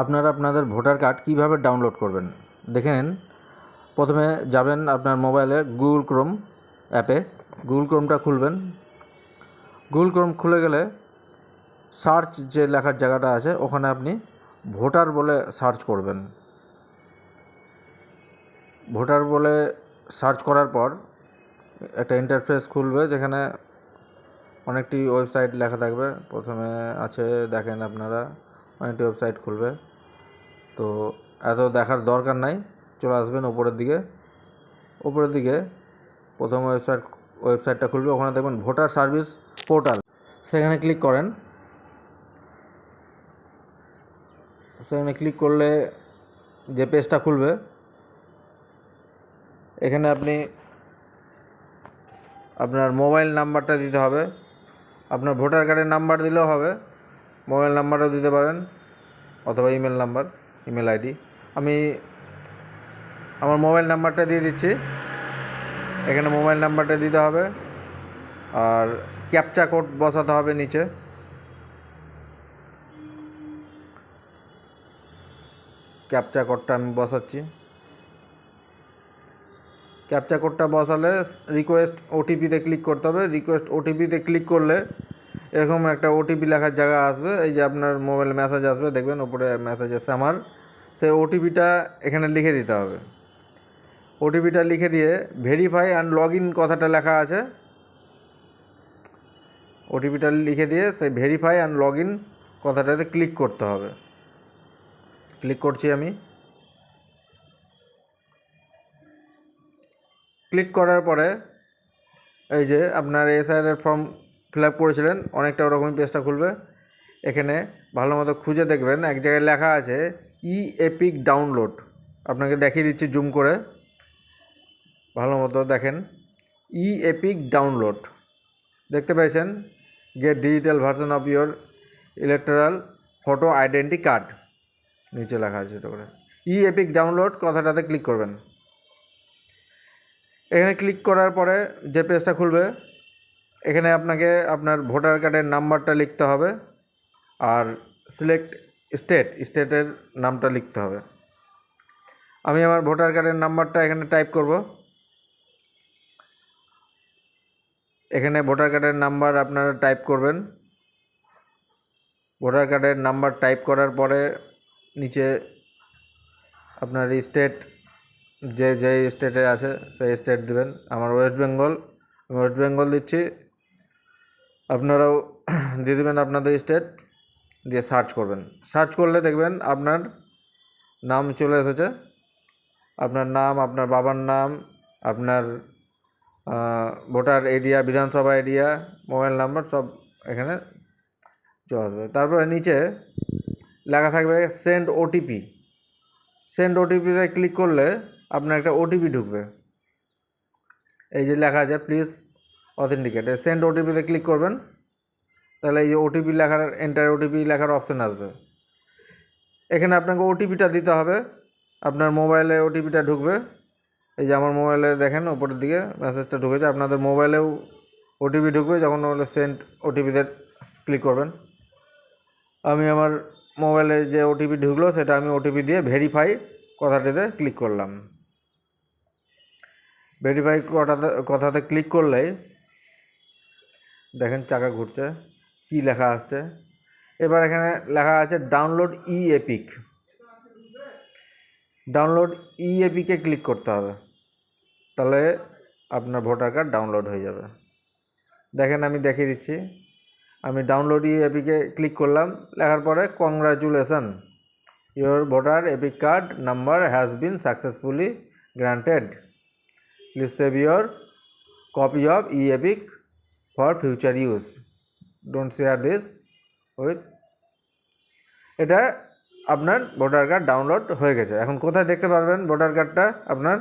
আপনারা আপনাদের voter card কীভাবে ডাউনলোড করবেন? দেখে নিন। প্রথমে যাবেন আপনার মোবাইলে গুগল ক্রোম অ্যাপে। গুগল ক্রোমটা খুলবেন। গুগল ক্রোম খুলে গেলে সার্চ যে লেখার জায়গাটা আছে, ওখানে আপনি ভোটার বলে সার্চ করবেন। ভোটার বলে সার্চ করার পর একটা ইন্টারফেস খুলবে, যেখানে অনেকটি ওয়েবসাইট লেখা থাকবে। প্রথমে আছে, দেখেন আপনারা অনেকটি ওয়েবসাইট খুলবে। তো এত দেখার দরকার নাই। চলে আসবেন ওপরের দিকে। ওপরের দিকে প্রথম ওয়েবসাইট ওয়েবসাইটটা খুলবে। ওখানে দেখবেন ভোটার সার্ভিস পোর্টাল। সেখানে ক্লিক করেন। সেখানে ক্লিক করলে যে পেজটা খুলবে, এখানে আপনি আপনার মোবাইল নাম্বারটা দিতে হবে। আপনার ভোটার কার্ডের নাম্বার দিলেও হবে। মোবাইল নাম্বারও দিতে পারেন অথবা ইমেল নাম্বার, ইমেল আইডি। আমি আমার মোবাইল নাম্বারটা দিয়ে দিচ্ছি। এখানে মোবাইল নাম্বারটা দিতে হবে। আর ক্যাপচা কোড বসাতে হবে নিচে। ক্যাপচা কোডটা আমি বসাচ্ছি। ক্যাপচা কোডটা বসালে রিকোয়েস্ট ওটিপিতে ক্লিক করতে হবে। রিকোয়েস্ট ওটিপিতে ক্লিক করলে এরকম একটা ওটিপি লেখার জায়গা আসবে, এই যে আপনার মোবাইল মেসেজ আসবে, দেখবেন ওপরে মেসেজ এসছে আমার, সেই ওটিপিটা এখানে লিখে দিতে হবে। ওটিপিটা লিখে দিয়ে ভেরিফাই অ্যান্ড লগ ইন কথাটা লেখা আছে। ওটিপিটা লিখে দিয়ে সেই ভেরিফাই অ্যান্ড লগ ইন কথাটাতে ক্লিক করতে হবে। ক্লিক করছি আমি। ক্লিক করার পরে এই যে আপনার এসআইআর ফর্ম ফিল আপ করেছিলেন, অনেকটা ওরকমই পেজটা খুলবে। এখানে ভালো মতো খুঁজে দেখবেন, এক জায়গায় লেখা আছে ই এপিক ডাউনলোড আপনাকে দেখিয়ে দিচ্ছি জুম করে। ভালো মতো দেখেন ই এপিক ডাউনলোড দেখতে পেয়েছেন? Get digital version of your electoral photo identity card নিচে লেখা আছে এটা করে। ই এপিক ডাউনলোড কথাটাতে ক্লিক করবেন। এখানে ক্লিক করার পরে যে পেজটা খুলবে এখানে আপনাকে আপনার ভোটার কার্ডের নাম্বারটা লিখতে হবে আর সিলেক্ট স্টেট, স্টেটের নামটা লিখতে হবে। আমি আমার ভোটার কার্ডের নাম্বারটা এখানে টাইপ করব। এখানে ভোটার কার্ডের নাম্বার আপনারা টাইপ করবেন। ভোটার কার্ডের নাম্বার টাইপ করার পরে নিচে আপনার স্টেট, যে যে স্টেটে আছে, সেই স্টেট দিবেন। আমার ওয়েস্ট বেঙ্গল ওয়েস্ট বেঙ্গল দিচ্ছি। আপনারাও দিয়ে দেবেন আপনাদের স্টেট দিয়ে সার্চ করবেন। সার্চ করলে দেখবেন আপনার নাম চলে এসেছে। আপনার নাম, আপনার বাবার নাম, আপনার ভোটার এরিয়া বিধানসভা এরিয়া মোবাইল নাম্বার সব এখানে চলে আসবে। তারপরে নিচে লেখা থাকবে সেন্ড ওটিপি সেন্ড ওটিপিতে ক্লিক করলে আপনার একটা ওটিপি ঢুকবে। এই যে লেখা আছে প্লিজ অথেন্টিকেট সেন্ড ওটিপিতে ক্লিক করবেন, তাহলে এই যে ওটিপি লেখার এন্টার ওটিপি লেখার অপশান আসবে। এখানে আপনাকে ওটিপিটা দিতে হবে। আপনার মোবাইলে ওটিপিটা ঢুকবে। এই যে আমার মোবাইলে দেখেন ওপরের দিকে মেসেজটা ঢুকেছে। আপনাদের মোবাইলেও ওটিপি ঢুকবে, যখন ওগুলো সেন্ড ওটিপিতে ক্লিক করবেন। আমি আমার মোবাইলে যে ওটিপি ঢুকলো, সেটা আমি ওটিপি দিয়ে ভেরিফাই কথাটিতে ক্লিক করলাম। ভেরিফাই কথাতে ক্লিক করলেই দেখেন চাকা ঘুরছে, কি লেখা আসছে? এবার এখানে লেখা আছে download e EPIC download e APK click করতে হবে, তাহলে আপনার ভোটার কার্ড ডাউনলোড হয়ে যাবে। দেখেন আমি দেখিয়ে দিচ্ছি, আমি ডাউনলোড ই এপিকে ক্লিক করলাম, লেখার পরে congratulation your voter EPIC card number has been successfully granted please save your copy of e EPIC for future use don't share this with এটা আপনার ভোটার কার্ড ডাউনলোড হয়ে গেছে। এখন কোথায় দেখতে পারবেন ভোটার কার্ডটা আপনার?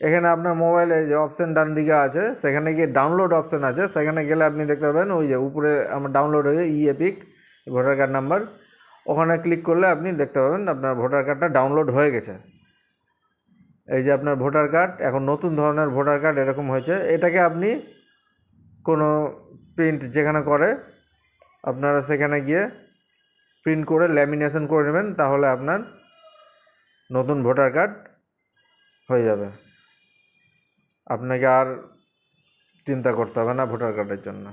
এখানে আপনার মোবাইলে যে অপশান ডান দিকে আছে, সেখানে গিয়ে ডাউনলোড অপশান আছে। সেখানে গেলে আপনি দেখতে পাবেন ওই যে উপরে আমার ডাউনলোড হয়ে e EPIC voter card number ওখানে ক্লিক করলে আপনি দেখতে পাবেন আপনার ভোটার কার্ডটা ডাউনলোড হয়ে গেছে। এই যে আপনার ভোটার কার্ড এখন নতুন ধরনের ভোটার কার্ড এরকম হয়েছে। এটাকে আপনি কোনো প্রিন্ট যেখানে করে, আপনারা সেখানে গিয়ে প্রিন্ট করে ল্যামিনেশন করে নেবেন, তাহলে আপনার নতুন ভোটার কার্ড হয়ে যাবে। আপনাকে আর চিন্তা করতে হবে না ভোটার কার্ডের জন্য।